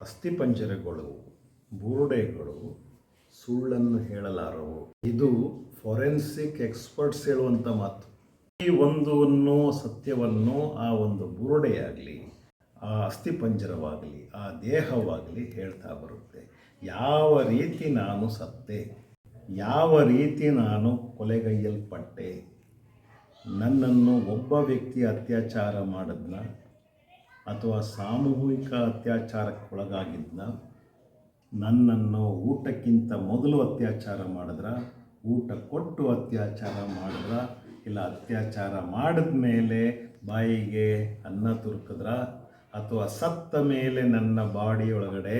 ಅಸ್ಥಿಪಂಜರಗಳು, ಬುರುಡೆಗಳು, ಸುಳ್ಳನ್ನು ಹೇಳಲಾರವು. ಇದು forensic experts ಹೇಳುವಂಥ ಮಾತು. ಈ ಒಂದನ್ನು, ಸತ್ಯವನ್ನು, ಆ ಒಂದು ಬುರುಡೆಯಾಗಲಿ, ಆ ಅಸ್ಥಿಪಂಜರವಾಗಲಿ, ಆ ದೇಹವಾಗಲಿ ಹೇಳ್ತಾ ಬರುತ್ತೆ. ಯಾವ ರೀತಿ ನಾನು ಸತ್ತೆ, ಯಾವ ರೀತಿ ನಾನು ಕೊಲೆಗೈಯಲ್ಪಟ್ಟೆ, ನನ್ನನ್ನು ಒಬ್ಬ ವ್ಯಕ್ತಿ ಅತ್ಯಾಚಾರ ಮಾಡಿದ್ನ? ಅಥವಾ ಸಾಮೂಹಿಕ ಅತ್ಯಾಚಾರಕ್ಕೊಳಗಾಗಿದ್ನ ನನ್ನನ್ನು ಊಟಕ್ಕಿಂತ ಮೊದಲು ಅತ್ಯಾಚಾರ ಮಾಡಿದ್ರ, ಊಟ ಕೊಟ್ಟು ಅತ್ಯಾಚಾರ ಮಾಡಿದ್ರ, ಇಲ್ಲ ಅತ್ಯಾಚಾರ ಮಾಡಿದ ಮೇಲೆ ಬಾಯಿಗೆ ಅನ್ನ ತುರುಕಿದ್ರ ಅಥವಾ ಸತ್ತ ಮೇಲೆ ನನ್ನ ಬಾಡಿಯೊಳಗಡೆ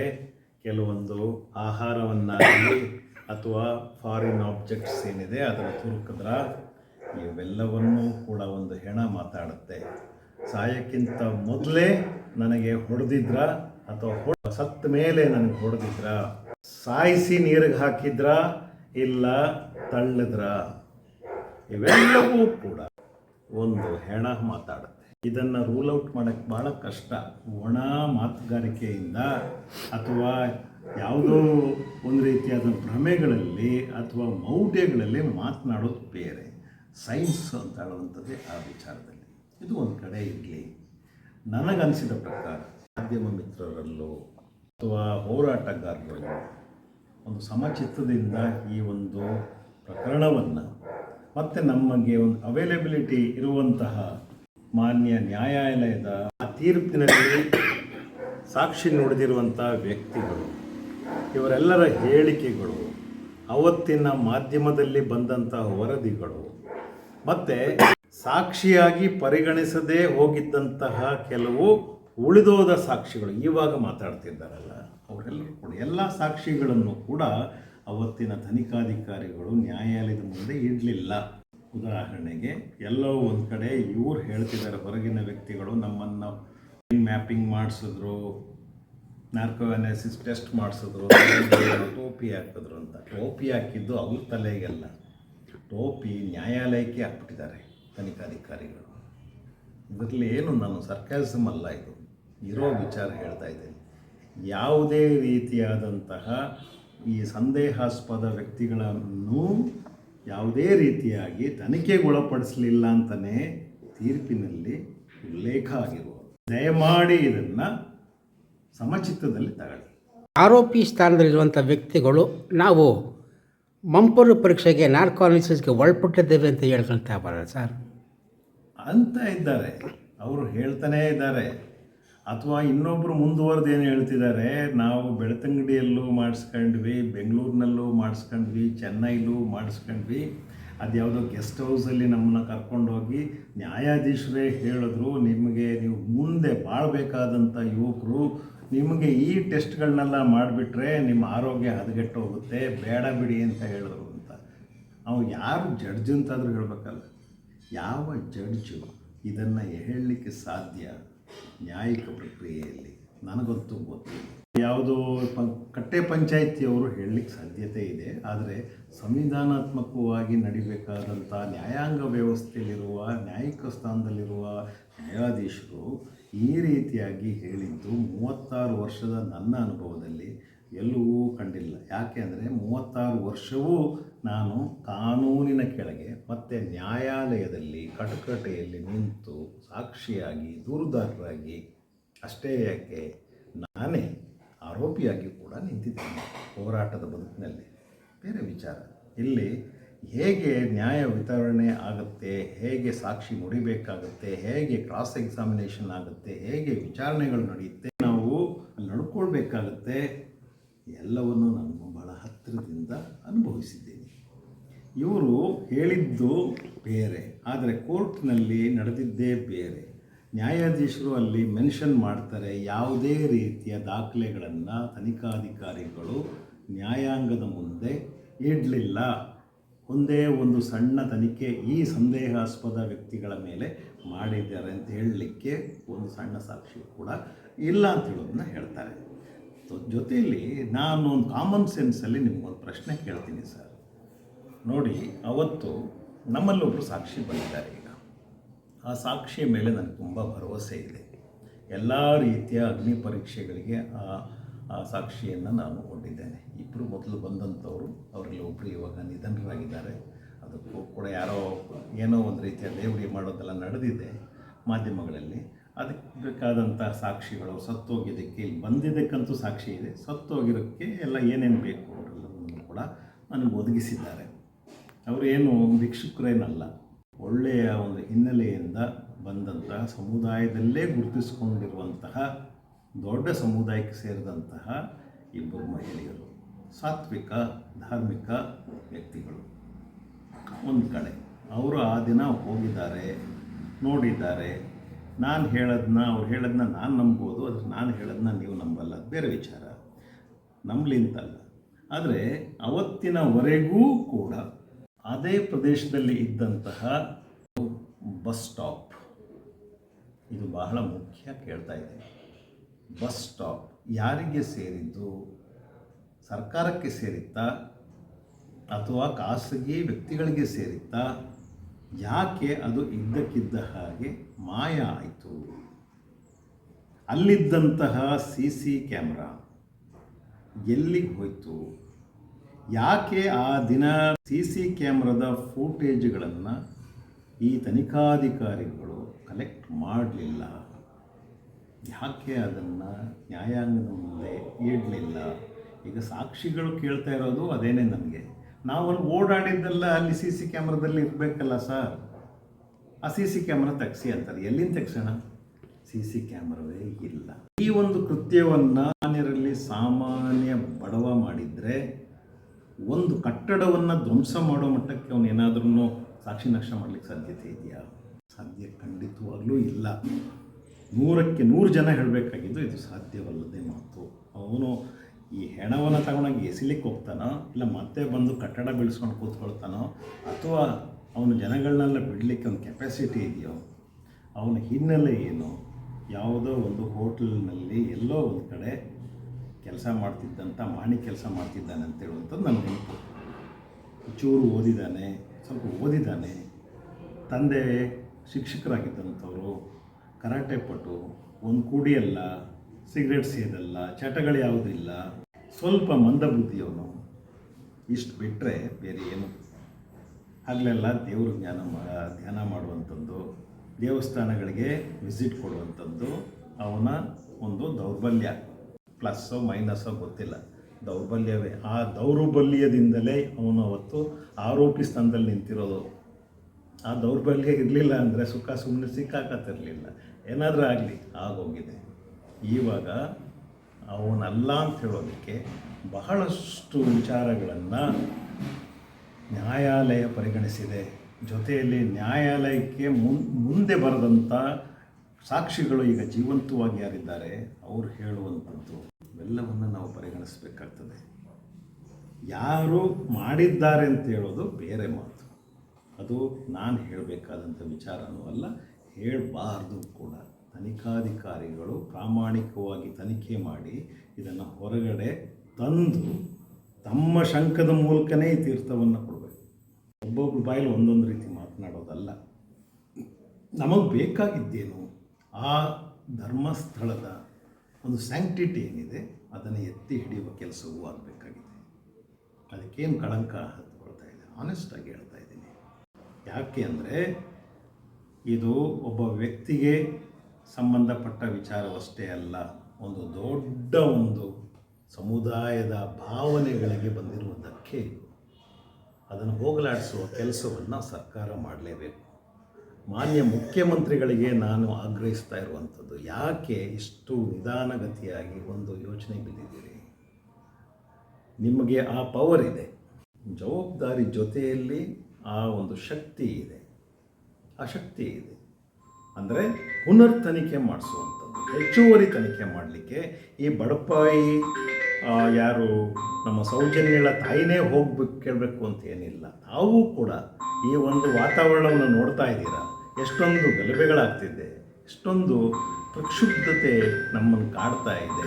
ಕೆಲವೊಂದು ಆಹಾರವನ್ನಾಗಲಿ ಅಥವಾ ಫಾರಿನ್ ಆಬ್ಜೆಕ್ಟ್ಸ್ ಏನಿದೆ ಅದನ್ನು ತುರುಕಿದ್ರ, ಇವೆಲ್ಲವನ್ನೂ ಕೂಡ ಒಂದು ಹೆಣ ಮಾತಾಡುತ್ತೆ. ಸಾಯಕ್ಕಿಂತ ಮೊದಲೇ ನನಗೆ ಹೊಡೆದಿದ್ರ ಅಥವಾ ಹೊ ಸತ್ತ ಮೇಲೆ ನನಗೆ ಹೊಡೆದಿದ್ರ? ಸಾಯಿಸಿ ನೀರಿಗೆ ಹಾಕಿದ್ರ ಇಲ್ಲ ತಳ್ಳಿದ್ರ? ಇವೆಲ್ಲವೂ ಕೂಡ ಒಂದು ಹೆಣ ಮಾತಾಡುತ್ತೆ. ಇದನ್ನು ರೂಲ್ ಔಟ್ ಮಾಡೋಕ್ಕೆ ಭಾಳ ಕಷ್ಟ. ಒಣ ಮಾತುಗಾರಿಕೆಯಿಂದ ಅಥವಾ ಯಾವುದೋ ಒಂದು ರೀತಿಯಾದ ಭ್ರಮೆಗಳಲ್ಲಿ ಅಥವಾ ಮೌಢ್ಯಗಳಲ್ಲಿ ಮಾತನಾಡೋದು ಬೇರೆ. ಸೈನ್ಸ್ ಅಂತ ಹೇಳುವಂಥದ್ದೇ ಆ ವಿಚಾರದಲ್ಲಿ. ಇದು ಒಂದು ಕಡೆ ಇರಲಿ. ನನಗನ್ಸಿದ ಪ್ರಕಾರ ಮಾಧ್ಯಮ ಮಿತ್ರರಲ್ಲೋ ಅಥವಾ ಹೋರಾಟಗಾರರಲ್ಲೋ ಒಂದು ಸಮಚಿತ್ತದಿಂದ ಈ ಒಂದು ಪ್ರಕರಣವನ್ನು ಮತ್ತು ನಮಗೆ ಒಂದು ಅವೈಲೇಬಿಲಿಟಿ ಇರುವಂತಹ ಮಾನ್ಯ ನ್ಯಾಯಾಲಯದ ಆ ತೀರ್ಪಿನಲ್ಲಿ ಸಾಕ್ಷಿ ನುಡಿದಿರುವಂಥ ವ್ಯಕ್ತಿಗಳು, ಇವರೆಲ್ಲರ ಹೇಳಿಕೆಗಳು, ಅವತ್ತಿನ ಮಾಧ್ಯಮದಲ್ಲಿ ಬಂದಂತಹ ವರದಿಗಳು, ಮತ್ತು ಸಾಕ್ಷಿಯಾಗಿ ಪರಿಗಣಿಸದೇ ಹೋಗಿದ್ದಂತಹ ಕೆಲವು ಉಳಿದೋದ ಸಾಕ್ಷಿಗಳು. ಇವಾಗ ಮಾತಾಡ್ತಿದ್ದಾರಲ್ಲ, ಅವರೆಲ್ಲರೂ ಕೂಡ ಎಲ್ಲ ಸಾಕ್ಷಿಗಳನ್ನು ಕೂಡ ಅವತ್ತಿನ ತನಿಖಾಧಿಕಾರಿಗಳು ನ್ಯಾಯಾಲಯದ ಮುಂದೆ ಇಡಲಿಲ್ಲ. ಉದಾಹರಣೆಗೆ, ಎಲ್ಲೋ ಒಂದು ಕಡೆ ಇವ್ರು ಹೇಳ್ತಿದ್ದಾರೆ, ಹೊರಗಿನ ವ್ಯಕ್ತಿಗಳು ನಮ್ಮನ್ನು ಮ್ಯಾಪಿಂಗ್ ಮಾಡಿಸಿದ್ರು ನಾರ್ಕೋ ಟೆಸ್ಟ್ ಮಾಡಿಸಿದ್ರು, ಟೋಪಿ ಹಾಕಿದ್ರು ಅಂತ. ಟೋಪಿ ಹಾಕಿದ್ದು ಅವ್ರ ತಲೆಗೆಲ್ಲ. ಟೋಪಿ ನ್ಯಾಯಾಲಯಕ್ಕೆ ಹಾಕ್ಬಿಟ್ಟಿದ್ದಾರೆ. ತನಿಖಾಧಿಕಾರಿಗಳು. ಇದರಲ್ಲಿ ಏನು ನಾನು ಸರ್ಕಾರಿಸಮ್ ಅಲ್ಲ ಇದು. ಇರೋ ವಿಚಾರ ಹೇಳ್ತಾ ಇದ್ದೇನೆ. ಯಾವುದೇ ರೀತಿಯಾದಂತಹ ಈ ಸಂದೇಹಾಸ್ಪದ ವ್ಯಕ್ತಿಗಳನ್ನು ಯಾವುದೇ ರೀತಿಯಾಗಿ ತನಿಖೆಗೊಳಪಡಿಸಲಿಲ್ಲ ಅಂತಲೇ ತೀರ್ಪಿನಲ್ಲಿ ಉಲ್ಲೇಖ ಆಗಿರುವ ದಯಮಾಡಿ ಇದನ್ನು ಸಮಚಿತ್ತದಲ್ಲಿ ತಗೊಳ್ಳಿ. ಆರೋಪಿ ಸ್ಥಾನದಲ್ಲಿರುವಂಥ ವ್ಯಕ್ತಿಗಳು ನಾವು ಮಂಪರು ಪರೀಕ್ಷೆಗೆ ನಾರ್ಕಾಲಿಸಿಸ್ಗೆ ಒಳಪಟ್ಟಿದ್ದೇವೆ ಅಂತ ಹೇಳ್ಕೊಳ್ತಾ ಬರೋದು ಸರ್. ಅಂತ ಇದ್ದಾರೆ. ಅವರು ಹೇಳ್ತಾನೇ ಇದ್ದಾರೆ. ಅಥವಾ ಇನ್ನೊಬ್ಬರು ಮುಂದುವರೆದು ಏನು ಹೇಳ್ತಿದ್ದಾರೆ? ನಾವು ಬೆಳ್ತಂಗಡಿಯಲ್ಲೂ ಮಾಡಿಸ್ಕೊಂಡ್ವಿ, ಬೆಂಗಳೂರಿನಲ್ಲೂ ಮಾಡಿಸ್ಕೊಂಡ್ವಿ, ಚೆನ್ನೈಲೂ ಮಾಡಿಸ್ಕೊಂಡ್ವಿ. ಅದು ಯಾವುದೋ ಗೆಸ್ಟ್ ಹೌಸಲ್ಲಿ ನಮ್ಮನ್ನು ಕರ್ಕೊಂಡೋಗಿ ನ್ಯಾಯಾಧೀಶರೇ ಹೇಳಿದ್ರು, ನಿಮಗೆ ನೀವು ಮುಂದೆ ಬಾಳಬೇಕಾದಂಥ ಯುವಕರು, ನಿಮಗೆ ಈ ಟೆಸ್ಟ್ಗಳನ್ನೆಲ್ಲ ಮಾಡಿಬಿಟ್ರೆ ನಿಮ್ಮ ಆರೋಗ್ಯ ಹದಗೆಟ್ಟೋಗುತ್ತೆ, ಬೇಡ ಬಿಡಿ ಅಂತ ಹೇಳಿದ್ರು ಅಂತ. ಅವು ಯಾರು ಜಡ್ಜ್ ಅಂತಾದರೂ ಹೇಳಬೇಕಲ್ಲ. ಯಾವ ಜಡ್ಜು ಇದನ್ನು ಹೇಳಲಿಕ್ಕೆ ಸಾಧ್ಯ ನ್ಯಾಯಿಕ ಪ್ರಕ್ರಿಯೆಯಲ್ಲಿ? ನನಗಂತೂ ಗೊತ್ತಿಲ್ಲ. ಯಾವುದೋ ಕಟ್ಟೆ ಪಂಚಾಯಿತಿಯವರು ಹೇಳಲಿಕ್ಕೆ ಸಾಧ್ಯತೆ ಇದೆ, ಆದರೆ ಸಂವಿಧಾನಾತ್ಮಕವಾಗಿ ನಡಿಬೇಕಾದಂಥ ನ್ಯಾಯಾಂಗ ವ್ಯವಸ್ಥೆಯಲ್ಲಿರುವ, ನ್ಯಾಯಿಕ ಸ್ಥಾನದಲ್ಲಿರುವ ನ್ಯಾಯಾಧೀಶರು ಈ ರೀತಿಯಾಗಿ ಹೇಳಿದ್ದು ಮೂವತ್ತಾರು ವರ್ಷದ ನನ್ನ ಅನುಭವದಲ್ಲಿ ಎಲ್ಲವೂ ಕಂಡಿಲ್ಲ. ಯಾಕೆ ಅಂದರೆ ಮೂವತ್ತಾರು ವರ್ಷವೂ ನಾನು ಕಾನೂನಿನ ಕೆಳಗೆ ಮತ್ತು ನ್ಯಾಯಾಲಯದಲ್ಲಿ ಕಟಕಟೆಯಲ್ಲಿ ನಿಂತು ಸಾಕ್ಷಿಯಾಗಿ, ದೂರುದಾರರಾಗಿ, ಅಷ್ಟೇ ಯಾಕೆ ನಾನೇ ಆರೋಪಿಯಾಗಿ ಕೂಡ ನಿಂತಿದ್ದೇನೆ ಹೋರಾಟದ ಬದುಕಿನಲ್ಲಿ. ಬೇರೆ ವಿಚಾರ. ಇಲ್ಲಿ ಹೇಗೆ ನ್ಯಾಯ ವಿತರಣೆ ಆಗುತ್ತೆ, ಹೇಗೆ ಸಾಕ್ಷಿ ಮುಡಿಬೇಕಾಗುತ್ತೆ, ಹೇಗೆ ಕ್ರಾಸ್ ಎಕ್ಸಾಮಿನೇಷನ್ ಆಗುತ್ತೆ, ಹೇಗೆ ವಿಚಾರಣೆಗಳು ನಡೆಯುತ್ತೆ, ನಾವು ನಡ್ಕೊಳ್ಬೇಕಾಗುತ್ತೆ ನಡ್ಕೊಳ್ಬೇಕಾಗತ್ತೆ, ಎಲ್ಲವನ್ನು ನಾನು ಬಹಳ ಹತ್ತಿರದಿಂದ ಅನುಭವಿಸಿದ್ದೇನೆ. ಇವರು ಹೇಳಿದ್ದು ಬೇರೆ, ಆದರೆ ಕೋರ್ಟ್ನಲ್ಲಿ ನಡೆದಿದ್ದೇ ಬೇರೆ. ನ್ಯಾಯಾಧೀಶರು ಅಲ್ಲಿ ಮೆನ್ಷನ್ ಮಾಡ್ತಾರೆ ಯಾವುದೇ ರೀತಿಯ ದಾಖಲೆಗಳನ್ನು ತನಿಖಾಧಿಕಾರಿಗಳು ನ್ಯಾಯಾಂಗದ ಮುಂದೆ ಇಡಲಿಲ್ಲ. ಒಂದೇ ಒಂದು ಸಣ್ಣ ತನಿಖೆ ಈ ಸಂದೇಹಾಸ್ಪದ ವ್ಯಕ್ತಿಗಳ ಮೇಲೆ ಮಾಡಿದ್ದಾರೆ ಅಂತ ಹೇಳಲಿಕ್ಕೆ ಒಂದು ಸಣ್ಣ ಸಾಕ್ಷಿ ಕೂಡ ಇಲ್ಲ ಅಂತ ಹೇಳೋದನ್ನ ಹೇಳ್ತಾರೆ. ಜೊತೆಯಲ್ಲಿ ನಾನು ಒಂದು ಕಾಮನ್ ಸೆನ್ಸಲ್ಲಿ ನಿಮ್ಗೊಂದು ಪ್ರಶ್ನೆ ಕೇಳ್ತೀನಿ ಸರ್. ನೋಡಿ, ಅವತ್ತು ನಮ್ಮಲ್ಲೊಬ್ಬರು ಸಾಕ್ಷಿ ಬಂದಿದ್ದಾರೆ. ಆ ಸಾಕ್ಷಿಯ ಮೇಲೆ ನನಗೆ ತುಂಬ ಭರವಸೆ ಇದೆ. ಎಲ್ಲ ರೀತಿಯ ಅಗ್ನಿ ಪರೀಕ್ಷೆಗಳಿಗೆ ಆ ಆ ಸಾಕ್ಷಿಯನ್ನು ನಾನು ಕೊಟ್ಟಿದ್ದೇನೆ ಇಬ್ಬರು ಮೊದಲು ಬಂದಂಥವರು, ಅವರಲ್ಲಿ ಒಬ್ಬರು ಇವಾಗ ನಿಧನರಾಗಿದ್ದಾರೆ. ಅದಕ್ಕೂ ಕೂಡ ಯಾರೋ ಏನೋ ಒಂದು ರೀತಿಯ ಲೇವಡಿ ಮಾಡೋದೆಲ್ಲ ನಡೆದಿದೆ ಮಾಧ್ಯಮಗಳಲ್ಲಿ. ಅದಕ್ಕೆ ಬೇಕಾದಂಥ ಸಾಕ್ಷಿಗಳು ಸತ್ತೋಗಿದ್ದಕ್ಕೆ, ಇಲ್ಲಿ ಬಂದಿದ್ದಕ್ಕಂತೂ ಸಾಕ್ಷಿ ಇದೆ. ಸತ್ತೋಗಿರೋಕ್ಕೆ ಎಲ್ಲ ಏನೇನು ಬೇಕು ಅವರೆಲ್ಲವನ್ನು ಕೂಡ ನನಗೆ ಒದಗಿಸಿದ್ದಾರೆ. ಅವರು ಏನು ಭಿಕ್ಷುಕರೇನಲ್ಲ. ಒಳ್ಳೆಯ ಒಂದು ಹಿನ್ನೆಲೆಯಿಂದ ಬಂದಂತಹ ಸಮುದಾಯದಲ್ಲೇ ಗುರುತಿಸಿಕೊಂಡಿರುವಂತಹ ದೊಡ್ಡ ಸಮುದಾಯಕ್ಕೆ ಸೇರಿದಂತಹ ಇಬ್ಬರು ಮಹಿಳೆಯರು, ಸಾತ್ವಿಕ, ಧಾರ್ಮಿಕ ವ್ಯಕ್ತಿಗಳು. ಒಂದು ಕಡೆ ಅವರು ಆ ದಿನ ಹೋಗಿದ್ದಾರೆ, ನೋಡಿದ್ದಾರೆ, ನಾನು ಹೇಳೋದನ್ನ ಅವ್ರು ಹೇಳೋದನ್ನ ನಾನು ನಂಬೋದು, ಆದರೆ ನಾನು ಹೇಳೋದನ್ನ ನೀವು ನಂಬಲ್ಲ ಬೇರೆ ವಿಚಾರ. ನಂಬಲಿಂತಲ್ಲ. ಆದರೆ ಅವತ್ತಿನವರೆಗೂ ಕೂಡ ಅದೇ ಪ್ರದೇಶದಲ್ಲಿ ಇದ್ದಂತಹ ಬಸ್ ಸ್ಟಾಪ್. ಇದು ಬಹಳ ಮುಖ್ಯ ಕೇಳ್ತಾ ಇದೆ ಬಸ್ ಸ್ಟಾಪ್ ಯಾರಿಗೆ ಸೇರಿದ್ದು? ಸರ್ಕಾರಕ್ಕೆ ಸೇರಿತ್ತಾ ಅಥವಾ ಖಾಸಗಿ ವ್ಯಕ್ತಿಗಳಿಗೆ ಸೇರಿತ್ತಾ? ಯಾಕೆ ಅದು ಇದ್ದಕ್ಕಿದ್ದ ಹಾಗೆ ಮಾಯ ಆಯಿತು? ಅಲ್ಲಿದ್ದಂತಹ ಸಿ ಸಿ ಕ್ಯಾಮ್ರಾ ಎಲ್ಲಿಗೆ ಹೋಯಿತು? ಯಾಕೆ ಆ ದಿನ ಸಿ ಸಿ ಕ್ಯಾಮ್ರಾದ ಫೂಟೇಜ್ಗಳನ್ನು ಈ ತನಿಖಾಧಿಕಾರಿಗಳು ಕಲೆಕ್ಟ್ ಮಾಡಲಿಲ್ಲ? ಯಾಕೆ ಅದನ್ನು ನ್ಯಾಯಾಂಗದ ಮುಂದೆ ಇಡಲಿಲ್ಲ? ಈಗ ಸಾಕ್ಷಿಗಳು ಕೇಳ್ತಾ ಇರೋದು ಅದೇನೇ ನನಗೆ. ಅಲ್ಲಿ ಓಡಾಡಿದ್ದೆಲ್ಲ ಅಲ್ಲಿ ಸಿ ಸಿ ಕ್ಯಾಮ್ರಾದಲ್ಲಿ ಇರಬೇಕಲ್ಲ ಸರ್. ಆ ಸಿ ಸಿ ಕ್ಯಾಮ್ರಾ ತೆಗ್ಸಿ ಅಂತಾರೆ. ಎಲ್ಲಿಂದ ತೆಗ್ಸೋಣ? ಸಿ ಸಿ ಕ್ಯಾಮ್ರಾವೇ ಇಲ್ಲ. ಈ ಒಂದು ಕೃತ್ಯವನ್ನು ಸಾಮಾನ್ಯರಲ್ಲಿ ಸಾಮಾನ್ಯ ಬಡವ ಮಾಡಿದರೆ ಒಂದು ಕಟ್ಟಡವನ್ನು ಧ್ವಂಸ ಮಾಡೋ ಮಟ್ಟಕ್ಕೆ ಅವನು ಏನಾದ್ರೂ ಸಾಕ್ಷಿ ನಕ್ಷ ಮಾಡಲಿಕ್ಕೆ ಸಾಧ್ಯತೆ ಇದೆಯಾ? ಸಾಧ್ಯ ಖಂಡಿತವಾಗಲೂ ಇಲ್ಲ. ನೂರಕ್ಕೆ ನೂರು ಜನ ಹೇಳಬೇಕಾಗಿದ್ದು ಇದು ಸಾಧ್ಯವಲ್ಲದೆ ಮಾತು. ಅವನು ಈ ಹೆಣವನ್ನು ತಗೊಂಡೋಗಿ ಎಸಿಲಿಕ್ಕೆ ಹೋಗ್ತಾನೋ, ಇಲ್ಲ ಮತ್ತೆ ಬಂದು ಕಟ್ಟಡ ಬೆಳೆಸ್ಕೊಂಡು ಕೂತ್ಕೊಳ್ತಾನೋ, ಅಥವಾ ಅವನು ಜನಗಳನ್ನೆಲ್ಲ ಬಿಡಲಿಕ್ಕೆ ಒಂದು ಕೆಪಾಸಿಟಿ ಇದೆಯೋ, ಅವನ ಹಿನ್ನೆಲೆ ಏನು? ಯಾವುದೋ ಒಂದು ಹೋಟೆಲ್ನಲ್ಲಿ ಎಲ್ಲೋ ಒಂದು ಕಡೆ ಕೆಲಸ ಮಾಡ್ತಿದ್ದಂಥ ಮಾಣಿ ಕೆಲಸ ಮಾಡ್ತಿದ್ದಾನೆ ಅಂತ ಹೇಳುವಂಥದ್ದು ನನ್ನ ನೆನಪು ಚೂರು ಓದಿದ್ದಾನೆ, ಸ್ವಲ್ಪ ಓದಿದ್ದಾನೆ. ತಂದೆ ಶಿಕ್ಷಕರಾಗಿದ್ದಂಥವ್ರು, ಕರಾಟೆ ಪಟು, ಒಂದು ಕುಡಿಯಲ್ಲ, ಸಿಗರೇಟ್ ಸೇದಲ್ಲ, ಚಟಗಳು ಯಾವುದಿಲ್ಲ ಸ್ವಲ್ಪ ಮಂದಬುದ್ಧಿಯವನು. ಇಷ್ಟು ಬಿಟ್ಟರೆ ಬೇರೆ ಏನು? ಹಗಲೆಲ್ಲ ದೇವರು ಜ್ಞಾನ ಧ್ಯಾನ ಮಾಡುವಂಥದ್ದು, ದೇವಸ್ಥಾನಗಳಿಗೆ ವಿಸಿಟ್ ಕೊಡುವಂಥದ್ದು ಅವನ ಒಂದು ದೌರ್ಬಲ್ಯ. ಪ್ಲಸ್ಸೋ ಮೈನಸ್ಸೋ ಗೊತ್ತಿಲ್ಲ. ದೌರ್ಬಲ್ಯವೇ. ಆ ದೌರ್ಬಲ್ಯದಿಂದಲೇ ಅವನು ಅವತ್ತು ಆರೋಪಿ ಸ್ಥಾನದಲ್ಲಿ ನಿಂತಿರೋದು. ಆ ದೌರ್ಬಲ್ಯ ಇರಲಿಲ್ಲ ಅಂದರೆ ಸುಖ ಸುಮ್ಮನೆ ಸಿಕ್ಕಾಕತ್ತಿರಲಿಲ್ಲ. ಏನಾದರೂ ಆಗಲಿ, ಆಗೋಗಿದೆ. ಇವಾಗ ಅವನಲ್ಲ ಅಂತ ಹೇಳೋದಕ್ಕೆ ಬಹಳಷ್ಟು ವಿಚಾರಗಳನ್ನು ನ್ಯಾಯಾಲಯ ಪರಿಗಣಿಸಿದೆ. ಜೊತೆಯಲ್ಲಿ ನ್ಯಾಯಾಲಯಕ್ಕೆ ಮುಂದೆ ಬರೆದಂಥ ಸಾಕ್ಷಿಗಳು ಈಗ ಜೀವಂತವಾಗಿ ಯಾರಿದ್ದಾರೆ, ಅವರು ಹೇಳುವಂಥದ್ದು ಇವೆಲ್ಲವನ್ನು ನಾವು ಪರಿಗಣಿಸಬೇಕಾಗ್ತದೆ. ಯಾರು ಮಾಡಿದ್ದಾರೆ ಅಂತ ಹೇಳೋದು ಬೇರೆ ಮಾತು. ಅದು ನಾನು ಹೇಳಬೇಕಾದಂಥ ವಿಚಾರನೂ ಅಲ್ಲ, ಹೇಳಬಾರ್ದು ಕೂಡ. ತನಿಖಾಧಿಕಾರಿಗಳು ಪ್ರಾಮಾಣಿಕವಾಗಿ ತನಿಖೆ ಮಾಡಿ ಇದನ್ನು ಹೊರಗಡೆ ತಂದು ತಮ್ಮ ಶಂಕದ ಮೂಲಕನೇ ಈ ತೀರ್ಥವನ್ನು ಕೊಡಬೇಕು. ಒಬ್ಬೊಬ್ಬರು ಬಾಯಲ್ಲಿ ಒಂದೊಂದು ರೀತಿ ಮಾತನಾಡೋದಲ್ಲ. ನಮಗೆ ಬೇಕಾಗಿದ್ದೇನು? ಆ ಧರ್ಮಸ್ಥಳದ ಒಂದು ಸ್ಯಾಂಕ್ಟಿಟಿ ಏನಿದೆ, ಅದನ್ನು ಎತ್ತಿ ಹಿಡಿಯುವ ಕೆಲಸವೂ ಆಗಬೇಕಾಗಿದೆ. ಅದಕ್ಕೇನು ಕಳಂಕ ಹತ್ಕೊಳ್ತಾ ಇದೆ? ಆನೆಸ್ಟಾಗಿ ಹೇಳ್ತಾ ಇದ್ದೀನಿ. ಯಾಕೆ ಅಂದರೆ, ಇದು ಒಬ್ಬ ವ್ಯಕ್ತಿಗೆ ಸಂಬಂಧಪಟ್ಟ ವಿಚಾರವಷ್ಟೇ ಅಲ್ಲ, ಒಂದು ದೊಡ್ಡ ಒಂದು ಸಮುದಾಯದ ಭಾವನೆಗಳಿಗೆ ಬಂದಿರುವುದಕ್ಕೆ ಅದನ್ನು ಹೋಗಲಾಡಿಸುವ ಕೆಲಸವನ್ನು ಸರ್ಕಾರ ಮಾಡಲೇಬೇಕು. ಮಾನ್ಯ ಮುಖ್ಯಮಂತ್ರಿಗಳಿಗೆ ನಾನು ಆಗ್ರಹಿಸ್ತಾ ಇರುವಂಥದ್ದು, ಯಾಕೆ ಇಷ್ಟು ನಿಧಾನಗತಿಯಾಗಿ ಒಂದು ಯೋಚನೆ ಬಿದ್ದಿದ್ದೀರಿ? ನಿಮಗೆ ಆ ಪವರ್ ಇದೆ. ಜವಾಬ್ದಾರಿ ಜೊತೆಯಲ್ಲಿ ಆ ಒಂದು ಶಕ್ತಿ ಇದೆ. ಆ ಶಕ್ತಿ ಇದೆ. ಅಂದರೆ ಪುನರ್ ತನಿಖೆ ಮಾಡಿಸುವಂಥದ್ದು, ಹೆಚ್ಚುವರಿ ತನಿಖೆ ಮಾಡಲಿಕ್ಕೆ ಈ ಬಡಪಾಯಿ ಯಾರು ನಮ್ಮ ಸೌಜನ್ಯಗಳ ತಾಯಿನೇ ಹೋಗ್ಬೇಕು ಕೇಳಬೇಕು ಅಂತ ಏನಿಲ್ಲ. ತಾವೂ ಕೂಡ ಈ ಒಂದು ವಾತಾವರಣವನ್ನು ನೋಡ್ತಾ ಇದ್ದೀರಾ? ಎಷ್ಟೊಂದು ಗಲಭೆಗಳಾಗ್ತಿದೆ. ಎಷ್ಟೊಂದು ಪ್ರಕ್ಷುಬ್ಧತೆ ನಮ್ಮನ್ನು ಕಾಡ್ತಾ ಇದೆ.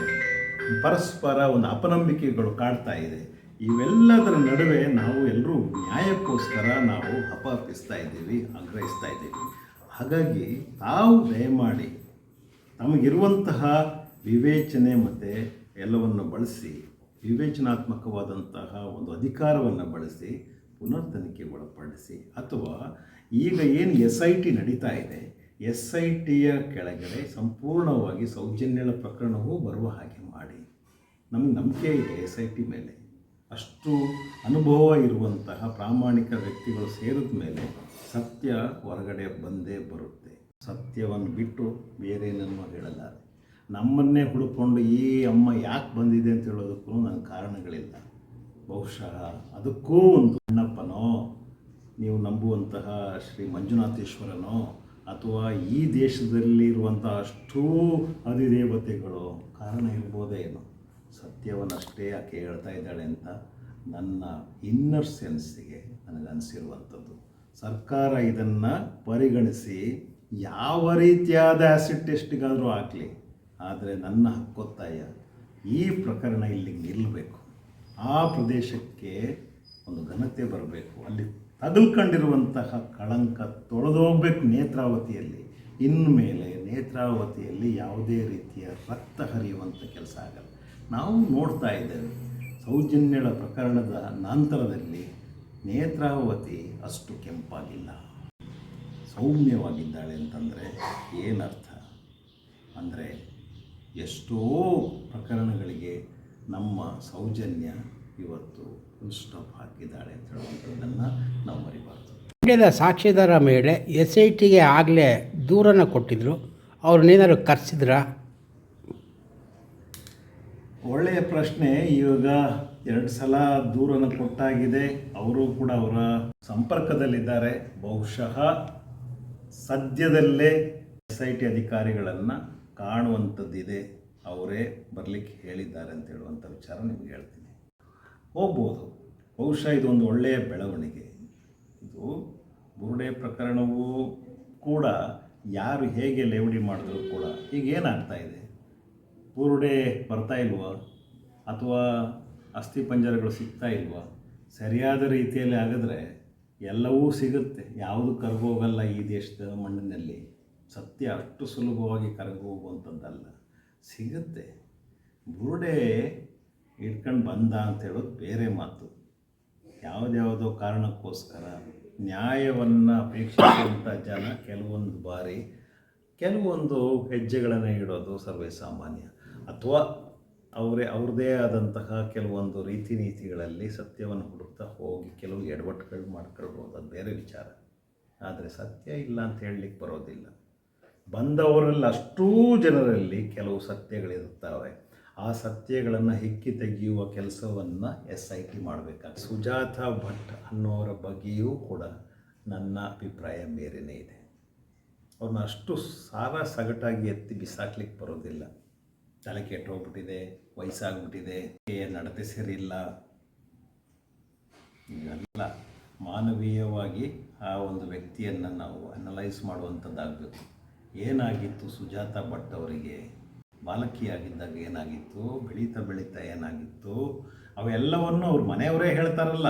ಪರಸ್ಪರ ಒಂದು ಅಪನಂಬಿಕೆಗಳು ಕಾಡ್ತಾ ಇದೆ. ಇವೆಲ್ಲದರ ನಡುವೆ ನಾವು ಎಲ್ಲರೂ ನ್ಯಾಯಕ್ಕೋಸ್ಕರ ನಾವು ಹಪಾಪಿಸ್ತಾ ಇದ್ದೀವಿ, ಆಗ್ರಹಿಸ್ತಾ ಇದ್ದೀವಿ. ಹಾಗಾಗಿ ತಾವು ದಯಮಾಡಿ ನಮಗಿರುವಂತಹ ವಿವೇಚನೆ ಮತ್ತು ಎಲ್ಲವನ್ನು ಬಳಸಿ, ವಿವೇಚನಾತ್ಮಕವಾದಂತಹ ಒಂದು ಅಧಿಕಾರವನ್ನು ಬಳಸಿ ಪುನರ್ ತನಿಖೆ ಒಳಪಡಿಸಿ, ಅಥವಾ ಈಗ ಏನು ಎಸ್ ಐ ಟಿ ನಡೀತಾ ಇದೆ ಎಸ್ ಐ ಟಿಯ ಕೆಳಗಡೆ ಸಂಪೂರ್ಣವಾಗಿ ಸೌಜನ್ಯಳ ಪ್ರಕರಣವೂ ಬರುವ ಹಾಗೆ ಮಾಡಿ. ನಮಗೆ ನಂಬಿಕೆ ಇದೆ ಎಸ್ ಐ ಟಿ ಮೇಲೆ. ಅಷ್ಟು ಅನುಭವ ಇರುವಂತಹ ಪ್ರಾಮಾಣಿಕ ವ್ಯಕ್ತಿಗಳು ಸೇರಿದ ಮೇಲೆ ಸತ್ಯ ಹೊರಗಡೆ ಬಂದೇ ಬರುತ್ತೆ. ಸತ್ಯವನ್ನು ಬಿಟ್ಟು ಬೇರೇನನ್ನು ಹೇಳಲಾರೆ. ನಮ್ಮನ್ನೇ ಹುಡುಕೊಂಡು ಈ ಅಮ್ಮ ಯಾಕೆ ಬಂದಿದೆ ಅಂತ ಹೇಳೋದಕ್ಕೂ ನನಗೆ ಕಾರಣಗಳಿಲ್ಲ. ಬಹುಶಃ ಅದಕ್ಕೂ ಒಂದು ಅಣ್ಣಪ್ಪನೋ, ನೀವು ನಂಬುವಂತಹ ಶ್ರೀ ಮಂಜುನಾಥೇಶ್ವರನೋ, ಅಥವಾ ಈ ದೇಶದಲ್ಲಿರುವಂಥ ಅಷ್ಟೂ ಅಧಿದೇವತೆಗಳು, ಕಾರಣ ಇರ್ಬೋದೇನೋ? ಸತ್ಯವನ್ನಷ್ಟೇ ಆಕೆ ಹೇಳ್ತಾ ಇದ್ದಾಳೆ ಅಂತ ನನ್ನ ಇನ್ನರ್ ಸೆನ್ಸಿಗೆ ನನಗೆ ಅನಿಸಿರುವಂಥದ್ದು. ಸರ್ಕಾರ ಇದನ್ನು ಪರಿಗಣಿಸಿ ಯಾವ ರೀತಿಯಾದ ಆ್ಯಸಿಡ್ ಟೆಸ್ಟಿಗಾದರೂ ಆಗಲಿ ಆದರೆ ನನ್ನ ಹಕ್ಕೊತ್ತಾಯ ಈ ಪ್ರಕರಣ ಇಲ್ಲಿ ನಿಲ್ಲಬೇಕು ಆ ಪ್ರದೇಶಕ್ಕೆ ಒಂದು ಘನತೆ ಬರಬೇಕು. ಅಲ್ಲಿ ತಗಲ್ಕೊಂಡಿರುವಂತಹ ಕಳಂಕ ತೊಳೆದೋಗ್ಬೇಕು ನೇತ್ರಾವತಿಯಲ್ಲಿ. ಇನ್ಮೇಲೆ ನೇತ್ರಾವತಿಯಲ್ಲಿ ಯಾವುದೇ ರೀತಿಯ ರಕ್ತ ಹರಿಯುವಂಥ ಕೆಲಸ ಆಗಲ್ಲ. ನಾವು ನೋಡ್ತಾ ಇದ್ದೇವೆ. ಸೌಜನ್ಯಳ ಪ್ರಕರಣದ ನಂತರದಲ್ಲಿ ನೇತ್ರಾವತಿ ಅಷ್ಟು ಕೆಂಪಾಗಿಲ್ಲ. ಸೌಮ್ಯವಾಗಿದ್ದಾಳೆ ಅಂತಂದರೆ ಏನರ್ಥ? ಅಂದರೆ ಎಷ್ಟೋ ಪ್ರಕರಣಗಳಿಗೆ ನಮ್ಮ ಸೌಜನ್ಯ ಇವತ್ತು ಫುಲ್ ಸ್ಟಾಪ್ ಹಾಕಿದ್ದಾಳೆ ಅಂತ ಹೇಳುವಂಥದ್ದನ್ನು ನಾವು ಮರಿಬಾರ್ದು. ಮಂಡ್ಯದ ಸಾಕ್ಷಿದಾರ ಮೇಲೆ ಎಸ್ ಐ ಟಿಗೆ ಆಗಲೇ ದೂರನ್ನು ಕೊಟ್ಟಿದ್ದರು ಅವ್ರನ್ನೇನಾದ್ರು ಕರೆಸಿದ್ರಾ? ಒಳ್ಳೆಯ ಪ್ರಶ್ನೆ. ಇವಾಗ ಎರಡು ಸಲ ದೂರನ್ನು ಕೊಟ್ಟಾಗಿದೆ. ಅವರು ಕೂಡ ಅವರ ಸಂಪರ್ಕದಲ್ಲಿದ್ದಾರೆ. ಬಹುಶಃ ಸದ್ಯದಲ್ಲೇ ಎಸ್ ಐ ಟಿ ಅಧಿಕಾರಿಗಳನ್ನು ಕಾಣುವಂಥದ್ದಿದೆ, ಅವರೇ ಬರಲಿಕ್ಕೆ ಹೇಳಿದ್ದಾರೆ ಅಂತ ಹೇಳುವಂಥ ವಿಚಾರ ನಿಮ್ಗೆ ಹೇಳ್ತೀನಿ. ಹೋಗ್ಬೋದು. ಬಹುಶಃ ಇದೊಂದು ಒಳ್ಳೆಯ ಬೆಳವಣಿಗೆ. ಇದು ಬುರುಡೆ ಪ್ರಕರಣವೂ ಕೂಡ ಯಾರು ಹೇಗೆ ಲೇವಡಿ ಮಾಡಿದ್ರು ಕೂಡ ಈಗ ಏನಾಗ್ತಾ ಇದೆ? ಬುರುಡೆ ಬರ್ತಾ ಇಲ್ವಾ? ಅಥವಾ ಅಸ್ಥಿ ಪಂಜರಗಳು ಸಿಗ್ತಾ ಇಲ್ವಾ? ಸರಿಯಾದ ರೀತಿಯಲ್ಲಿ ಆಗಿದ್ರೆ ಎಲ್ಲವೂ ಸಿಗುತ್ತೆ. ಯಾವುದು ಕರ್ಗೋಗಲ್ಲ ಈ ದೇಶದ ಮಣ್ಣಿನಲ್ಲಿ. ಸತ್ಯ ಅಷ್ಟು ಸುಲಭವಾಗಿ ಕರಗೋಗುವಂಥದ್ದಲ್ಲ. ಸಿಗುತ್ತೆ. ಬುರುಡೆ ಇಟ್ಕೊಂಡು ಬಂದ ಅಂತ ಹೇಳೋದು ಬೇರೆ ಮಾತು. ಯಾವುದ್ಯಾವುದೋ ಕಾರಣಕ್ಕೋಸ್ಕರ ನ್ಯಾಯವನ್ನು ಅಪೇಕ್ಷಿಸುವಂಥ ಜನ ಕೆಲವೊಂದು ಬಾರಿ ಕೆಲವೊಂದು ಹೆಜ್ಜೆಗಳನ್ನು ಇಡೋದು ಸರ್ವೇ ಸಾಮಾನ್ಯ. ಅಥವಾ ಅವರೇ ಅವ್ರದ್ದೇ ಆದಂತಹ ಕೆಲವೊಂದು ರೀತಿ ನೀತಿಗಳಲ್ಲಿ ಸತ್ಯವನ್ನು ಹುಡುಕ್ತಾ ಹೋಗಿ ಕೆಲವು ಎಡವಟ್ಟುಗಳು ಮಾಡ್ಕೊಳ್ಬೋದು. ಅದು ಬೇರೆ ವಿಚಾರ. ಆದರೆ ಸತ್ಯ ಇಲ್ಲ ಅಂತ ಹೇಳಲಿಕ್ಕೆ ಬರೋದಿಲ್ಲ. ಬಂದವರಲ್ಲಿ ಅಷ್ಟೂ ಜನರಲ್ಲಿ ಕೆಲವು ಸತ್ಯಗಳಿರುತ್ತವೆ. ಆ ಸತ್ಯಗಳನ್ನು ಹಿಕ್ಕಿ ತೆಗೆಯುವ ಕೆಲಸವನ್ನು ಎಸ್ ಐ ಟಿ ಮಾಡಬೇಕಾಗ ಸುಜಾತ ಭಟ್ ಅನ್ನೋರ ಬಗ್ಗೆಯೂ ಕೂಡ ನನ್ನ ಅಭಿಪ್ರಾಯ ಬೇರೆಯೇ ಇದೆ. ಅವ್ರನ್ನ ಅಷ್ಟು ಸಾರ ಸಗಟಾಗಿ ಎತ್ತಿ ಬಿಸಾಕ್ಲಿಕ್ಕೆ ಬರೋದಿಲ್ಲ. ತಲೆ ಕೆಟ್ಟೋಗ್ಬಿಟ್ಟಿದೆ, ವಯಸ್ಸಾಗ್ಬಿಟ್ಟಿದೆ ನಡತೆ ಸರಿಯಿಲ್ಲ. ಇವೆಲ್ಲ ಮಾನವೀಯವಾಗಿ ಆ ಒಂದು ವ್ಯಕ್ತಿಯನ್ನು ನಾವು ಅನಲೈಸ್ ಮಾಡುವಂಥದ್ದಾಗಬೇಕು. ಏನಾಗಿತ್ತು ಸುಜಾತ ಭಟ್ ಅವರಿಗೆ? ಬಾಲಕಿಯಾಗಿದ್ದಾಗ ಏನಾಗಿತ್ತು? ಬೆಳೀತಾ ಬೆಳೀತಾ ಏನಾಗಿತ್ತು? ಅವೆಲ್ಲವನ್ನು ಅವ್ರ ಮನೆಯವರೇ ಹೇಳ್ತಾರಲ್ಲ.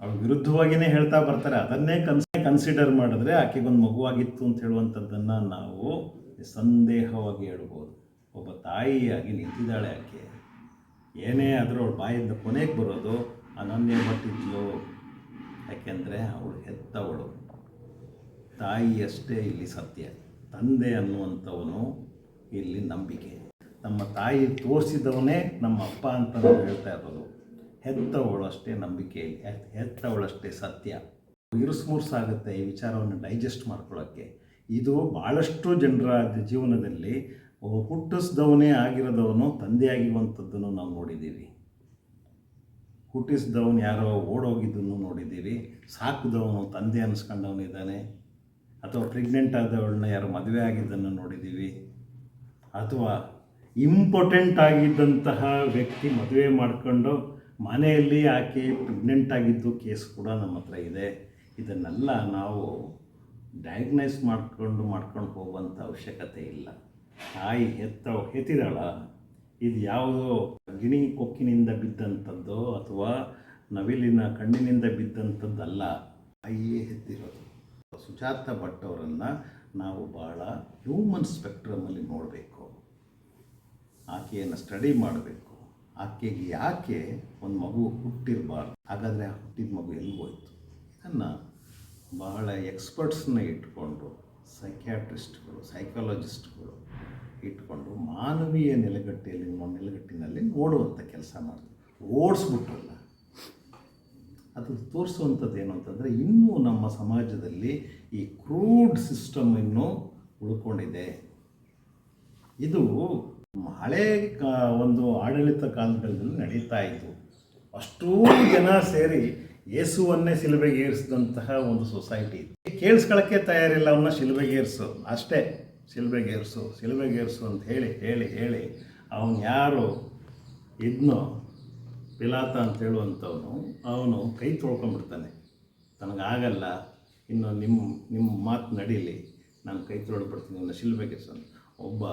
ಅವ್ರ ವಿರುದ್ಧವಾಗಿಯೇ ಹೇಳ್ತಾ ಬರ್ತಾರೆ. ಅದನ್ನೇ ಕನ್ಸ್ ಕನ್ಸಿಡರ್ ಮಾಡಿದ್ರೆ ಆಕೆಗೊಂದು ಮಗುವಾಗಿತ್ತು ಅಂತ ಹೇಳುವಂಥದ್ದನ್ನು ನಾವು ಸಂದೇಹವಾಗಿ ಹೇಳ್ಬೋದು. ಒಬ್ಬ ತಾಯಿಯಾಗಿ ನಿಂತಿದ್ದಾಳೆ ಆಕೆ. ಏನೇ ಆದರೂ ಅವಳ ಬಾಯಿಂದ ಕೊನೆಗೆ ಬರೋದು ಅನನ್ಯ ಮಟ್ಟಿದ್ಲು ಯಾಕೆಂದರೆ ಅವಳು ಹೆತ್ತವಳು. ತಾಯಿಯಷ್ಟೇ ಇಲ್ಲಿ ಸತ್ಯ. ತಂದೆ ಅನ್ನುವಂಥವನು ಇಲ್ಲಿ ನಂಬಿಕೆ. ನಮ್ಮ ತಾಯಿ ತೋರಿಸಿದವನೇ ನಮ್ಮ ಅಪ್ಪ ಅಂತ ನಾವು ಹೇಳ್ತಾ ಇರೋದು. ಹೆತ್ತವಳು ಅಷ್ಟೇ ನಂಬಿಕೆ, ಹೆತ್- ಹೆತ್ತವಳಷ್ಟೇ ಸತ್ಯ. ಇರುಸ್ಮುರುಸಾಗುತ್ತೆ ಈ ವಿಚಾರವನ್ನು ಡೈಜೆಸ್ಟ್ ಮಾಡ್ಕೊಳ್ಳೋಕ್ಕೆ ಇದು ಭಾಳಷ್ಟು ಜನರ ಜೀವನದಲ್ಲಿ ಹುಟ್ಟಿಸ್ದವನೇ ಆಗಿರೋದವನು, ತಂದೆಯಾಗಿರುವಂಥದ್ದನ್ನು ನಾವು ನೋಡಿದ್ದೀವಿ. ಹುಟ್ಟಿಸಿದವನು ಯಾರೋ ಓಡೋಗಿದ್ದನ್ನು ನೋಡಿದ್ದೀವಿ. ಸಾಕಿದವನು ತಂದೆ ಅನ್ನಿಸ್ಕೊಂಡವನಿದ್ದಾನೆ ಅಥವಾ ಪ್ರೆಗ್ನೆಂಟ್ ಆದವಳನ್ನ ಯಾರು ಮದುವೆ ಆಗಿದ್ದನ್ನು ನೋಡಿದ್ದೀವಿ, ಅಥವಾ ಇಂಪಾರ್ಟೆಂಟ್ ಆಗಿದ್ದಂತಹ ವ್ಯಕ್ತಿ ಮದುವೆ ಮಾಡಿಕೊಂಡು ಮನೆಯಲ್ಲಿ ಆಕೆ ಪ್ರೆಗ್ನೆಂಟ್ ಆಗಿದ್ದು ಕೇಸ್ ಕೂಡ ನಮ್ಮ ಹತ್ರ ಇದೆ. ಇದನ್ನೆಲ್ಲ ನಾವು ಡಯಾಗ್ನೈಸ್ ಮಾಡಿಕೊಂಡು ಮಾಡ್ಕೊಂಡು ಹೋಗುವಂಥ ಅವಶ್ಯಕತೆ ಇಲ್ಲ. ತಾಯಿ ಹೆತ್ತ ಹೆತ್ತಿದಾಳ, ಇದು ಯಾವುದೋ ಗಿಣಿ ಕೊಕ್ಕಿನಿಂದ ಬಿದ್ದಂಥದ್ದು ಅಥವಾ ನವಿಲಿನ ಕಣ್ಣಿನಿಂದ ಬಿದ್ದಂಥದ್ದಲ್ಲ, ತಾಯಿಯೇ ಹೆತ್ತಿರೋದು. ಸುಜಾತ ಭಟ್ ಅವರನ್ನು ನಾವು ಭಾಳ ಹ್ಯೂಮನ್ ಸ್ಪೆಕ್ಟ್ರಮಲ್ಲಿ ನೋಡಬೇಕು. ಆಕೆಯನ್ನು ಸ್ಟಡಿ ಮಾಡಬೇಕು. ಆಕೆಗೆ ಯಾಕೆ ಒಂದು ಮಗು ಹುಟ್ಟಿರಬಾರ್ದು? ಹಾಗಾದರೆ ಹುಟ್ಟಿದ ಮಗು ಎಲ್ಲಿ ಹೋಯ್ತು? ಇದನ್ನು ಬಹಳ ಎಕ್ಸ್ಪರ್ಟ್ಸ್ನ ಇಟ್ಕೊಂಡು ಸೈಕ್ಯಾಟ್ರಿಸ್ಟ್ಗಳು ಸೈಕಾಲಜಿಸ್ಟ್ಗಳು ಇಟ್ಕೊಂಡು ಮಾನವೀಯ ನೆಲೆಗಟ್ಟೆಯಲ್ಲಿ, ನೆಲೆಗಟ್ಟಿನಲ್ಲಿ ಓಡುವಂಥ ಕೆಲಸ ಮಾಡ್ತಾರೆ. ಓಡಿಸ್ಬಿಟ್ರಲ್ಲ. ಅದು ತೋರಿಸುವಂಥದ್ದು ಏನು ಅಂತಂದರೆ ಇನ್ನೂ ನಮ್ಮ ಸಮಾಜದಲ್ಲಿ ಈ ಕ್ರೂಡ್ ಸಿಸ್ಟಮ್ ಇನ್ನೂ ಉಳ್ಕೊಂಡಿದೆ. ಇದು ಹಳೆ ಕಾ ಒಂದು ಆಡಳಿತ ಕಾಲದಲ್ಲಿ ನಡೀತಾ ಇತ್ತು. ಅಷ್ಟೂ ಜನ ಸೇರಿ ಯೇಸುವನ್ನೇ ಶಿಲುಬೆಗೆ ಏರಿಸಿದಂತಹ ಒಂದು ಸೊಸೈಟಿ ಇತ್ತು. ಕೇಳಿಸ್ಕೊಳ್ಳೋಕ್ಕೆ ತಯಾರಿಲ್ಲ ಅವನ್ನ ಶಿಲುಬೆಗೆ ಏರಿಸು, ಅಷ್ಟೇ ಶಿಲುಬೆಗೆ ಏರಿಸು ಶಿಲುಬೆಗೆ ಏರಿಸು ಅಂತ ಹೇಳಿ ಹೇಳಿ ಹೇಳಿ ಅವನು ಯಾರು ಇದನ್ನೋ ಪಿಲಾತ ಅಂತ ಹೇಳುವಂಥವನು, ಅವನು ಕೈ ತೊಳ್ಕೊಂಡ್ಬಿಡ್ತಾನೆ. ತನಗಾಗಲ್ಲ, ಇನ್ನು ನಿಮ್ಮ ನಿಮ್ಮ ಮಾತು ನಡೀಲಿ, ನಾನು ಕೈ ತೊಳ್ಬಿಡ್ತೀನಿ ನನ್ನ ಶಿಲ್ಬೆಗೆ ಒಬ್ಬ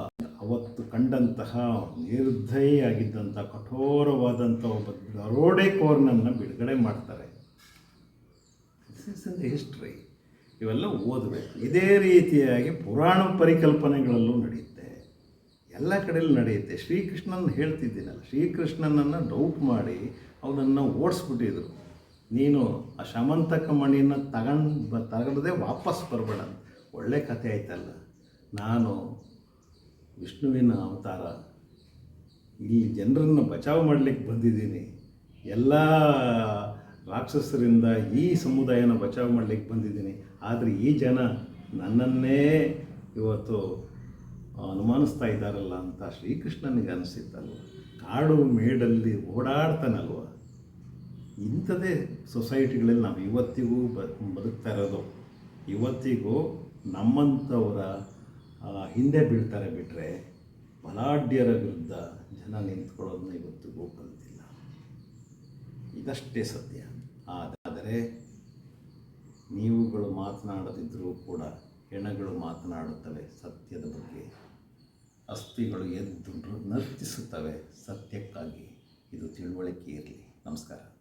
ಅವತ್ತು ಕಂಡಂತಹ ನಿರ್ದಯಿಯಾಗಿದ್ದಂಥ ಕಠೋರವಾದಂಥ ಒಬ್ಬ ದರೋಡೆಕೋರ್ನನ್ನು ಬಿಡುಗಡೆ ಮಾಡ್ತಾರೆ. This is in the history ಇವೆಲ್ಲ ಓದಬೇಕು. ಇದೇ ರೀತಿಯಾಗಿ ಪುರಾಣ ಪರಿಕಲ್ಪನೆಗಳಲ್ಲೂ ನಡೆಯುತ್ತೆ. ಎಲ್ಲ ಕಡೆಯಲ್ಲಿ ನಡೆಯುತ್ತೆ. ಶ್ರೀಕೃಷ್ಣನ ಹೇಳ್ತಿದ್ದೀನಲ್ಲ, ಶ್ರೀಕೃಷ್ಣನನ್ನು ಡೌಟ್ ಮಾಡಿ ಅವನನ್ನು ಓಡಿಸ್ಬಿಟ್ಟಿದ್ರು. ನೀನು ಆ ಶಮಂತಕ ಮಣಿಯನ್ನು ತಗೊಂಡು ಬ ತಗೊಳ್ಳದೆ ವಾಪಸ್ ಬರಬೇಡ ಒಳ್ಳೆ ಕಥೆ ಆಯ್ತಲ್ಲ. ನಾನು ವಿಷ್ಣುವಿನ ಅವತಾರ, ಇಲ್ಲಿ ಜನರನ್ನು ಬಚಾವ್ ಮಾಡಲಿಕ್ಕೆ ಬಂದಿದ್ದೀನಿ. ಎಲ್ಲ ರಾಕ್ಷಸರಿಂದ ಈ ಸಮುದಾಯನ ಬಚಾವ್ ಮಾಡಲಿಕ್ಕೆ ಬಂದಿದ್ದೀನಿ. ಆದರೆ ಈ ಜನ ನನ್ನನ್ನೇ ಇವತ್ತು ಅನುಮಾನಿಸ್ತಾ ಇದ್ದಾರಲ್ಲ ಅಂತ ಶ್ರೀಕೃಷ್ಣನಿಗೆ ಅನಿಸಿತ್ತಲ್ವ? ಕಾಡು ಮೇಡಲ್ಲಿ ಓಡಾಡ್ತಾನಲ್ವ? ಇಂಥದೇ ಸೊಸೈಟಿಗಳಲ್ಲಿ ನಾವು ಇವತ್ತಿಗೂ ಬ, ಬದುಕ್ತಾ ಇರೋದು. ಇವತ್ತಿಗೂ ನಮ್ಮಂಥವರ ಹಿಂದೆ ಬೀಳ್ತಾರೆ ಬಿಟ್ಟರೆ ಬಲಾಢ್ಯರ ವಿರುದ್ಧ ಜನ ನಿಂತ್ಕೊಳ್ಳೋದನ್ನ ಇವತ್ತಿಗೂ ಕಲಿತಿಲ್ಲ ಇದಷ್ಟೇ ಸತ್ಯ. ಆದರೆ ನೀವುಗಳು ಮಾತನಾಡದಿದ್ದರೂ ಕೂಡ ಹೆಣಗಳು ಮಾತನಾಡುತ್ತವೆ ಸತ್ಯದ ಬಗ್ಗೆ. ಅಸ್ಥಿಗಳು ಎದ್ದು ನರ್ತಿಸುತ್ತವೆ. ಸತ್ಯಕ್ಕಾಗಿ ಇದು ತಿಳುವಳಿಕೆ ಇರಲಿ. ನಮಸ್ಕಾರ.